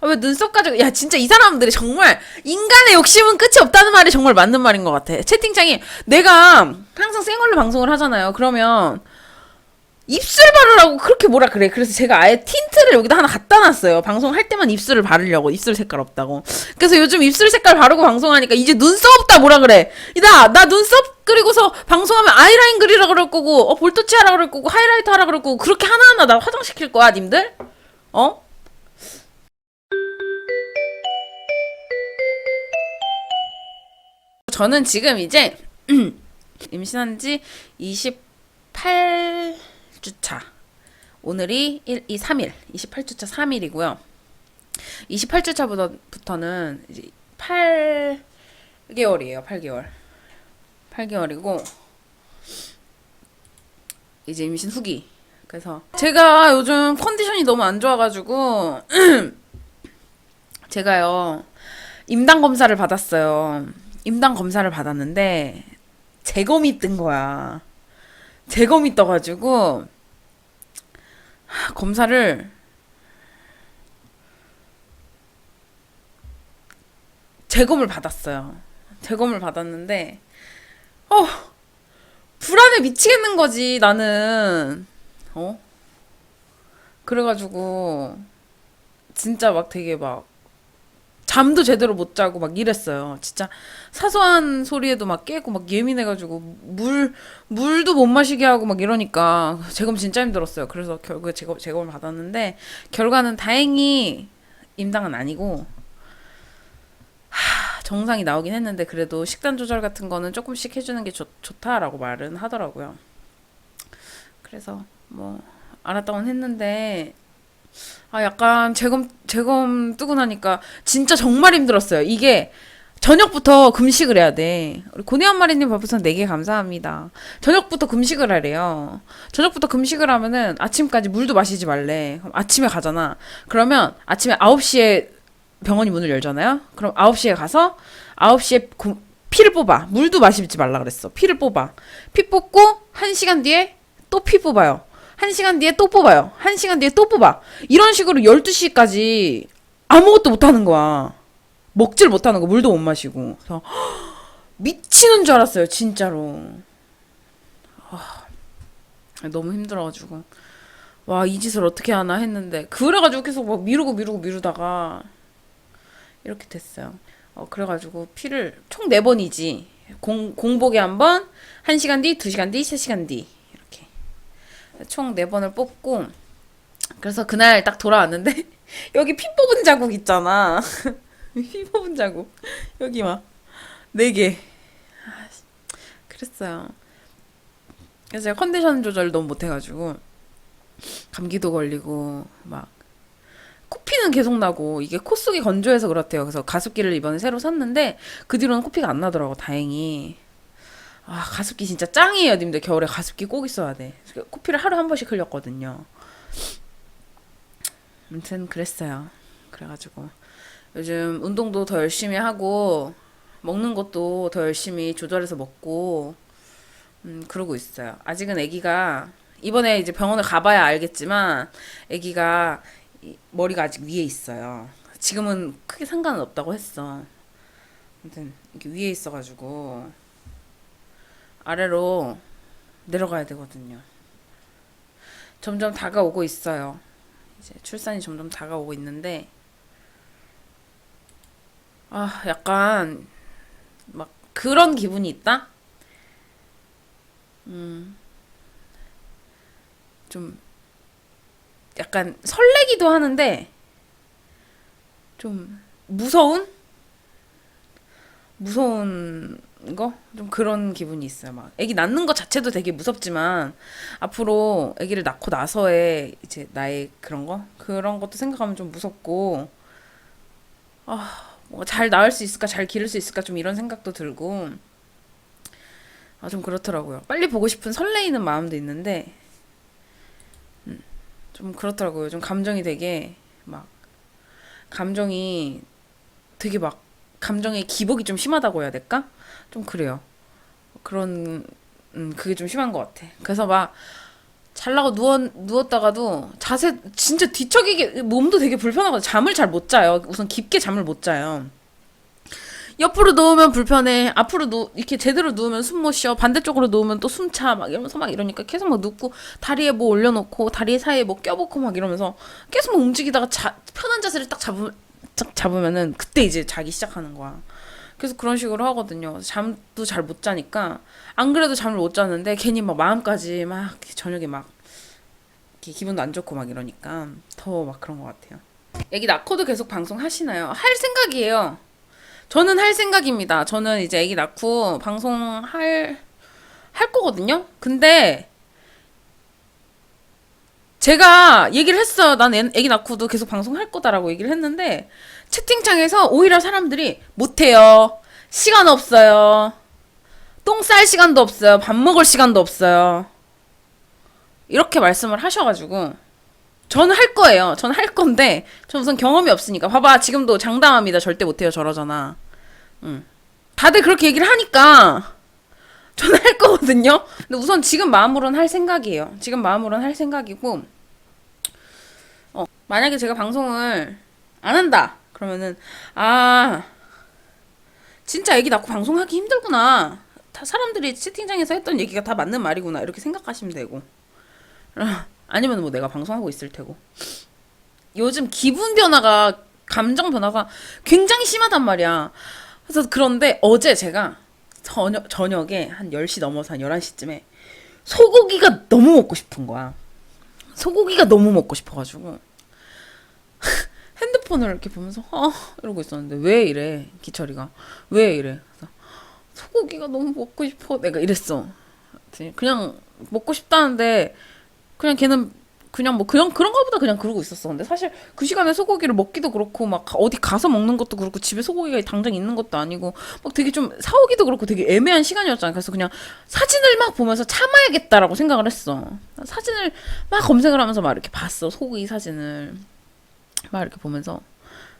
아, 왜 눈썹 가지고 야 진짜 이 사람들이 정말 인간의 욕심은 끝이 없다는 말이 정말 맞는 말인 것 같아. 채팅창에 내가 항상 생얼로 방송을 하잖아요. 그러면 입술 바르라고 그렇게 뭐라 그래. 그래서 제가 아예 틴트를 여기다 하나 갖다 놨어요. 방송할 때만 입술을 바르려고. 입술 색깔 없다고. 그래서 요즘 입술 색깔 바르고 방송하니까 이제 눈썹 없다 뭐라 그래. 나, 나 눈썹 그리고서 방송하면 아이라인 그리라 그럴 거고, 어, 볼터치 하라 그럴 거고, 하이라이트 하라 그럴 거고, 그렇게 하나하나 나 화장시킬 거야, 님들? 어? 저는 지금 이제 임신한 지 28주차. 오늘이 1, 2, 3일. 28주차 3일이고요. 28주차부터는 이제 8개월이에요. 8개월. 8개월이고 이제 임신 후기. 그래서 제가 요즘 컨디션이 너무 안 좋아가지고 제가요 임당 검사를 받았어요. 임당 검사를 받았는데 재검이 뜬 거야. 재검이 떠가지고 하, 검사를 재검을 받았어요. 재검을 받았는데 어 불안해 미치겠는 거지 나는 어 그래가지고 진짜 막 되게 막 잠도 제대로 못 자고 막 이랬어요. 진짜 사소한 소리에도 막 깨고 막 예민해가지고 물 물도 못 마시게 하고 막 이러니까 재검 진짜 힘들었어요. 그래서 결국에 재검 재검을 받았는데 결과는 다행히 임당은 아니고 하, 정상이 나오긴 했는데 그래도 식단 조절 같은 거는 조금씩 해주는 게 좋, 좋다라고 말은 하더라고요. 그래서 뭐 알았다고는 했는데 아 약간 재검 재검 뜨고 나니까 진짜 정말 힘들었어요. 이게 저녁부터 금식을 해야 돼. 우리 고대한 마리님 별풍선 4개 감사합니다. 저녁부터 금식을 하래요. 저녁부터 금식을 하면은 아침까지 물도 마시지 말래. 그럼 아침에 가잖아. 그러면 아침에 9시에 병원이 문을 열잖아요. 그럼 9시에 가서 9시에 구- 피를 뽑아. 물도 마시지 말라 그랬어. 피를 뽑아. 피 뽑고 1시간 뒤에 또 피 뽑아요. 1시간 뒤에 또 뽑아요. 1시간 뒤에 또 뽑아. 이런 식으로 12시까지 아무것도 못 하는 거야. 먹질 못 하는 거. 물도 못 마시고. 그래서 미치는 줄 알았어요. 진짜로. 아, 너무 힘들어가지고. 와, 이 짓을 어떻게 하나 했는데. 그래가지고 계속 막 미루고 미루고 미루다가 이렇게 됐어요. 어, 그래가지고 피를 총 네번이지 공, 공복에 한 번, 1시간 뒤, 2시간 뒤, 3시간 뒤. 총 네번을 뽑고, 그래서 그날 딱 돌아왔는데, 여기 피 뽑은 자국 있잖아. 피 뽑은 자국. 여기 막, 네 개. 아, 그랬어요. 그래서 제가 컨디션 조절 너무 못해가지고, 감기도 걸리고, 막, 코피는 계속 나고 이게 코 속이 건조해서 그렇대요. 그래서 가습기를 이번에 새로 샀는데 그 뒤로는 코피가 안 나더라고 다행히. 아 가습기 진짜 짱이에요, 님들 겨울에 가습기 꼭 있어야 돼. 코피를 하루 한 번씩 흘렸거든요. 아무튼 그랬어요. 그래가지고 요즘 운동도 더 열심히 하고 먹는 것도 더 열심히 조절해서 먹고 음 그러고 있어요. 아직은 아기가 이번에 이제 병원을 가봐야 알겠지만 아기가 이 머리가 아직 위에 있어요. 지금은 크게 상관은 없다고 했어. 아무튼 이게 위에 있어가지고 아래로 내려가야 되거든요. 점점 다가오고 있어요. 이제 출산이 점점 다가오고 있는데 아 약간 막 그런 기분이 있다. 좀 약간 설레기도 하는데 좀 무서운 무서운 거 좀 그런 기분이 있어요. 막 아기 낳는 것 자체도 되게 무섭지만 앞으로 아기를 낳고 나서의 이제 나의 그런 거 그런 것도 생각하면 좀 무섭고 아잘 낳을 수 있을까 잘 기를 수 있을까 좀 이런 생각도 들고 아 좀 그렇더라고요. 빨리 보고 싶은 설레이는 마음도 있는데 좀 그렇더라고요. 좀 감정이 되게 막 감정이 되게 막 감정의 기복이 좀 심하다고 해야 될까? 좀 그래요. 그런 음 그게 좀 심한 것 같아. 그래서 막 잘라고 누워 누웠다가도 자세 진짜 뒤척이게 몸도 되게 불편하고 잠을 잘 못 자요. 우선 깊게 잠을 못 자요. 옆으로 누우면 불편해. 앞으로 누 이렇게 제대로 누우면 숨 못 쉬어. 반대쪽으로 누우면 또 숨 차. 막 이러면서 막 이러니까 계속 막 눕고 다리에 뭐 올려놓고 다리 사이에 뭐 껴놓고 막 이러면서 계속 막 움직이다가 자, 편한 자세를 딱 잡으 딱 잡으면은 그때 이제 자기 시작하는 거야. 그래서 그런 식으로 하거든요. 잠도 잘 못 자니까 안 그래도 잠을 못 자는데 괜히 막 마음까지 막 저녁에 막 기분도 안 좋고 막 이러니까 더 막 그런 것 같아요. 애기 낳고도 계속 방송 하시나요? 할 생각이에요. 저는 할 생각입니다. 저는 이제 아기 낳고 방송할 할 거거든요. 근데 제가 얘기를 했어요. 난 애- 애기 낳고도 계속 방송할 거다라고 얘기를 했는데 채팅창에서 오히려 사람들이 못해요. 시간 없어요. 똥 쌀 시간도 없어요. 밥 먹을 시간도 없어요. 이렇게 말씀을 하셔가지고 저는 할 거예요. 저는 할 건데 전 우선 경험이 없으니까 봐봐 지금도 장담합니다. 절대 못해요 저러잖아. 응. 다들 그렇게 얘기를 하니까 저는 할 거거든요. 근데 우선 지금 마음으로는 할 생각이에요. 지금 마음으로는 할 생각이고 어, 만약에 제가 방송을 안 한다 그러면은 아 진짜 애기 낳고 방송하기 힘들구나. 다 사람들이 채팅창에서 했던 얘기가 다 맞는 말이구나. 이렇게 생각하시면 되고. 아니면 뭐 내가 방송하고 있을 테고. 요즘 기분 변화가 감정 변화가 굉장히 심하단 말이야. 그래서 그런데 어제 제가 저녁, 저녁에 한 10시 넘어서 한 11시쯤에 소고기가 너무 먹고 싶은 거야. 소고기가 너무 먹고 싶어가지고 핸드폰을 이렇게 보면서 아 이러고 있었는데 왜 이래 기철이가 왜 이래 그래서 소고기가 너무 먹고 싶어 내가 이랬어 그냥 먹고 싶다는데 그냥 걔는 그냥 뭐 그냥 그런 거보다 그냥 그러고 있었어. 근데 사실 그 시간에 소고기를 먹기도 그렇고 막 가- 어디 가서 먹는 것도 그렇고 집에 소고기가 당장 있는 것도 아니고 막 되게 좀 사오기도 그렇고 되게 애매한 시간이었잖아. 그래서 그냥 사진을 막 보면서 참아야겠다라고 생각을 했어. 사진을 막 검색을 하면서 막 이렇게 봤어. 소고기 사진을 막 이렇게 보면서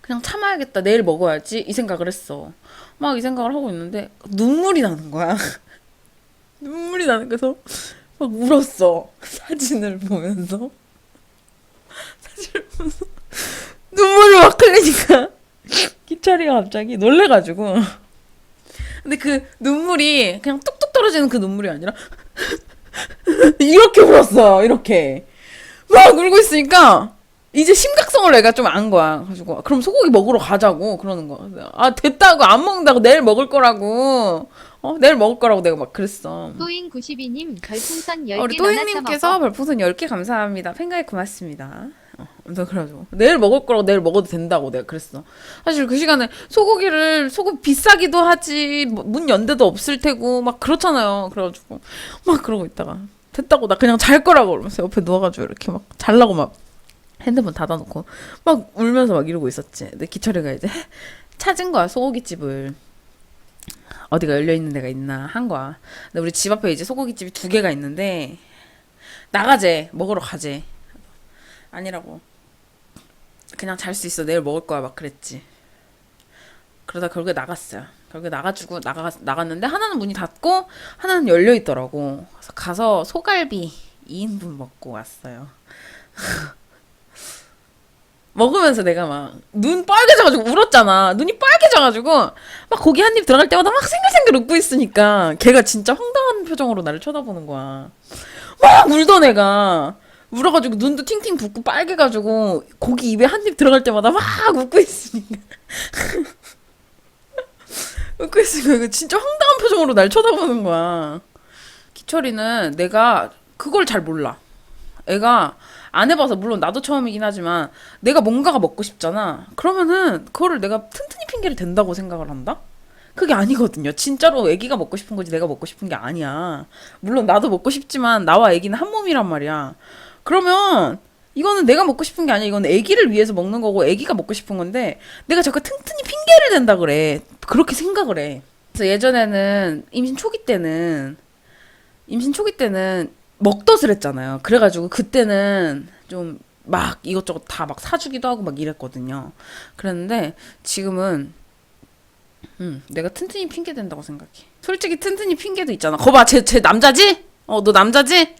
그냥 참아야겠다. 내일 먹어야지 이 생각을 했어. 막 이 생각을 하고 있는데 눈물이 나는 거야. 눈물이 나는 거서 막 울었어. 사진을 보면서. 사진을 보면서. 눈물을 막 흘리니까. 기철이가 갑자기 놀래가지고. 근데 그 눈물이 그냥 뚝뚝 떨어지는 그 눈물이 아니라. 이렇게 울었어. 이렇게. 막 울고 있으니까. 이제 심각성을 내가 좀 안 거야. 가지고 그럼 소고기 먹으러 가자고 그러는 거야. 아 됐다고 안 먹는다고 내일 먹을 거라고. 어 내일 먹을 거라고 내가 막 그랬어. 또잉 92님 별풍선 10개 어, 우리 사먹어. 별풍선 10개 감사합니다. 팬가입 고맙습니다. 어, 그래가지고 내일 먹을 거라고 내일 먹어도 된다고 내가 그랬어. 사실 그 시간에 소고기를 소고기 비싸기도 하지 뭐문 연대도 없을 테고 막 그렇잖아요. 그래가지고 막 그러고 있다가 됐다고 나 그냥 잘 거라고 그러면서 옆에 누워가지고 이렇게 막 잘라고 막 핸드폰 닫아놓고 막 울면서 막 이러고 있었지. 근데 기철이가 이제 찾은 거야 소고기집을. 어디가 열려 있는 데가 있나 한 거야. 근데 우리 집 앞에 이제 소고기집이 두 개가 있는데 나가재 먹으러 가재. 아니라고. 그냥 잘 수 있어. 내일 먹을 거야 막 그랬지. 그러다 결국에 나갔어요. 결국에 나가지고 나가 나갔는데 하나는 문이 닫고 하나는 열려 있더라고. 그래서 가서 소갈비 2인분 먹고 왔어요. 먹으면서 내가 막 눈 빨개져가지고 울었잖아. 눈이 빨개져가지고 막 고기 한 입 들어갈 때마다 막 생글생글 웃고 있으니까 걔가 진짜 황당한 표정으로 나를 쳐다보는 거야. 막 울던 애가 울어가지고 눈도 팅팅 붓고 빨개가지고 고기 입에 한 입 들어갈 때마다 막 웃고 있으니까 웃고 있으니까 진짜 황당한 표정으로 날 쳐다보는 거야. 기철이는 내가 그걸 잘 몰라. 애가 안 해봐서 물론 나도 처음이긴 하지만 내가 뭔가가 먹고 싶잖아. 그러면은 그거를 내가 튼튼히 핑계를 댄다고 생각을 한다? 그게 아니거든요. 진짜로 애기가 먹고 싶은 거지 내가 먹고 싶은 게 아니야. 물론 나도 먹고 싶지만 나와 애기는 한 몸이란 말이야. 그러면 이거는 내가 먹고 싶은 게 아니야. 이건 애기를 위해서 먹는 거고 애기가 먹고 싶은 건데 내가 자꾸 튼튼히 핑계를 댄다 그래. 그렇게 생각을 해. 그래서 예전에는 임신 초기 때는 임신 초기 때는 먹덧을 했잖아요. 그래가지고 그때는 좀 막 이것저것 다 막 사주기도 하고 막 이랬거든요. 그랬는데 지금은 음, 내가 튼튼히 핑계 댄다고 생각해. 솔직히 튼튼히 핑계도 있잖아. 거봐, 쟤, 쟤 남자지? 어, 너 남자지?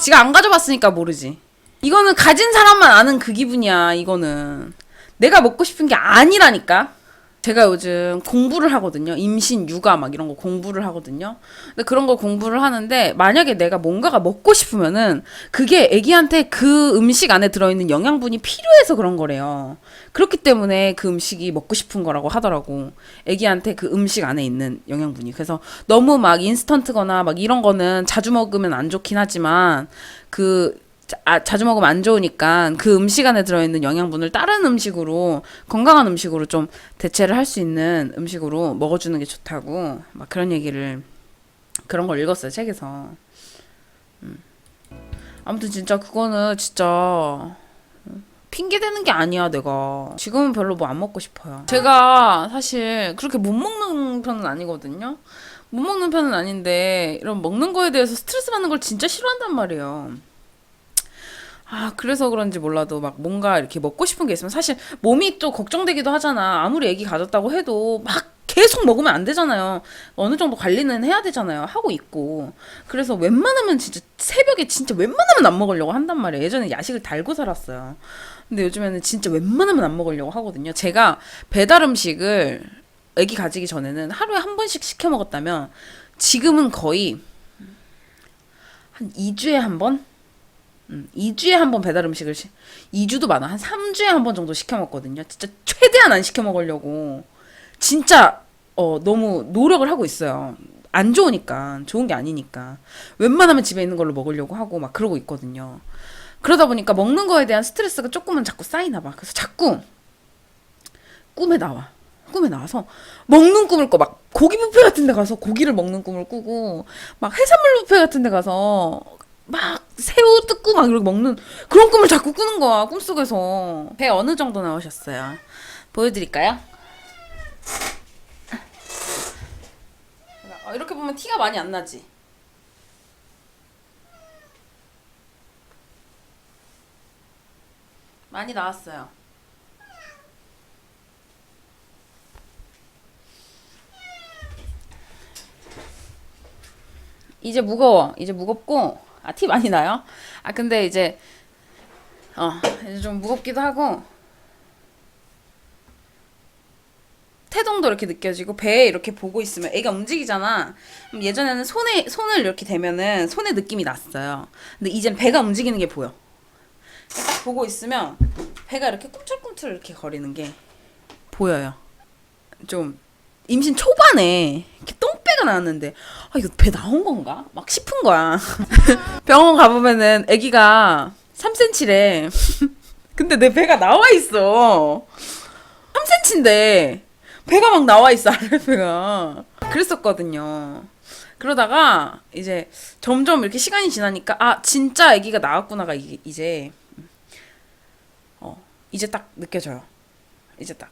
지가 안 가져봤으니까 모르지. 이거는 가진 사람만 아는 그 기분이야, 이거는. 내가 먹고 싶은 게 아니라니까. 제가 요즘 공부를 하거든요. 임신, 육아 막 이런 거 공부를 하거든요. 근데 그런 거 공부를 하는데 만약에 내가 뭔가가 먹고 싶으면은 그게 애기한테 그 음식 안에 들어있는 영양분이 필요해서 그런 거래요. 그렇기 때문에 그 음식이 먹고 싶은 거라고 하더라고. 애기한테 그 음식 안에 있는 영양분이. 그래서 너무 막 인스턴트거나 막 이런 거는 자주 먹으면 안 좋긴 하지만 그 자, 아, 자주 먹으면 안 좋으니까 그 음식 안에 들어있는 영양분을 다른 음식으로 건강한 음식으로 좀 대체를 할 수 있는 음식으로 먹어주는 게 좋다고 막 그런 얘기를 그런 걸 읽었어요 책에서. 음. 아무튼 진짜 그거는 진짜 핑계 대는 게 아니야 내가. 지금은 별로 뭐 안 먹고 싶어요. 제가 사실 그렇게 못 먹는 편은 아니거든요. 못 먹는 편은 아닌데 이런 먹는 거에 대해서 스트레스 받는 걸 진짜 싫어한단 말이에요 아, 그래서 그런지 몰라도 막 뭔가 이렇게 먹고 싶은 게 있으면 사실 몸이 또 걱정되기도 하잖아. 아무리 애기 가졌다고 해도 막 계속 먹으면 안 되잖아요. 어느 정도 관리는 해야 되잖아요. 하고 있고. 그래서 웬만하면 진짜 새벽에 진짜 웬만하면 안 먹으려고 한단 말이에요. 예전에 야식을 달고 살았어요. 근데 요즘에는 진짜 웬만하면 안 먹으려고 하거든요. 제가 배달 음식을 애기 가지기 전에는 하루에 한 번씩 시켜 먹었다면 지금은 거의 한 2주에 한 번? 음, 2주에 한 번 배달 음식을 시, 2주도 많아. 한 3주에 한 번 정도 시켜 먹거든요. 진짜 최대한 안 시켜 먹으려고. 진짜 어 너무 노력을 하고 있어요. 안 좋으니까. 좋은 게 아니니까. 웬만하면 집에 있는 걸로 먹으려고 하고 막 그러고 있거든요. 그러다 보니까 먹는 거에 대한 스트레스가 조금은 자꾸 쌓이나 봐. 그래서 자꾸 꿈에 나와. 꿈에 나와서 먹는 꿈을 꿔. 막 고기 뷔페 같은 데 가서 고기를 먹는 꿈을 꾸고 막 해산물 뷔페 같은 데 가서 막 새우 뜯고 막 이렇게 먹는 그런 꿈을 자꾸 꾸는 거야 꿈속에서. 배 어느 정도 나오셨어요? 보여드릴까요? 어, 이렇게 보면 티가 많이 안 나지? 많이 나왔어요. 이제 무거워. 이제 무겁고 아 티 많이 나요? 아 근데 이제 어 이제 좀 무겁기도 하고 태동도 이렇게 느껴지고 배에 이렇게 보고 있으면 애가 움직이잖아. 예전에는 손에 손을 이렇게 대면은 손의 느낌이 났어요. 근데 이젠 배가 움직이는 게 보여. 딱 보고 있으면 배가 이렇게 꿈틀꿈틀 이렇게 거리는 게 보여요. 좀 임신 초반에 이렇게 똥배가 나왔는데 아 이거 배 나온 건가? 막 싶은 거야. 병원 가보면은 아기가 3cm래. 근데 내 배가 나와 있어. 3cm인데 배가 막 나와 있어 아랫배가. 그랬었거든요. 그러다가 이제 점점 이렇게 시간이 지나니까 아 진짜 아기가 나왔구나가 이- 이제 어 이제 딱 느껴져요. 이제 딱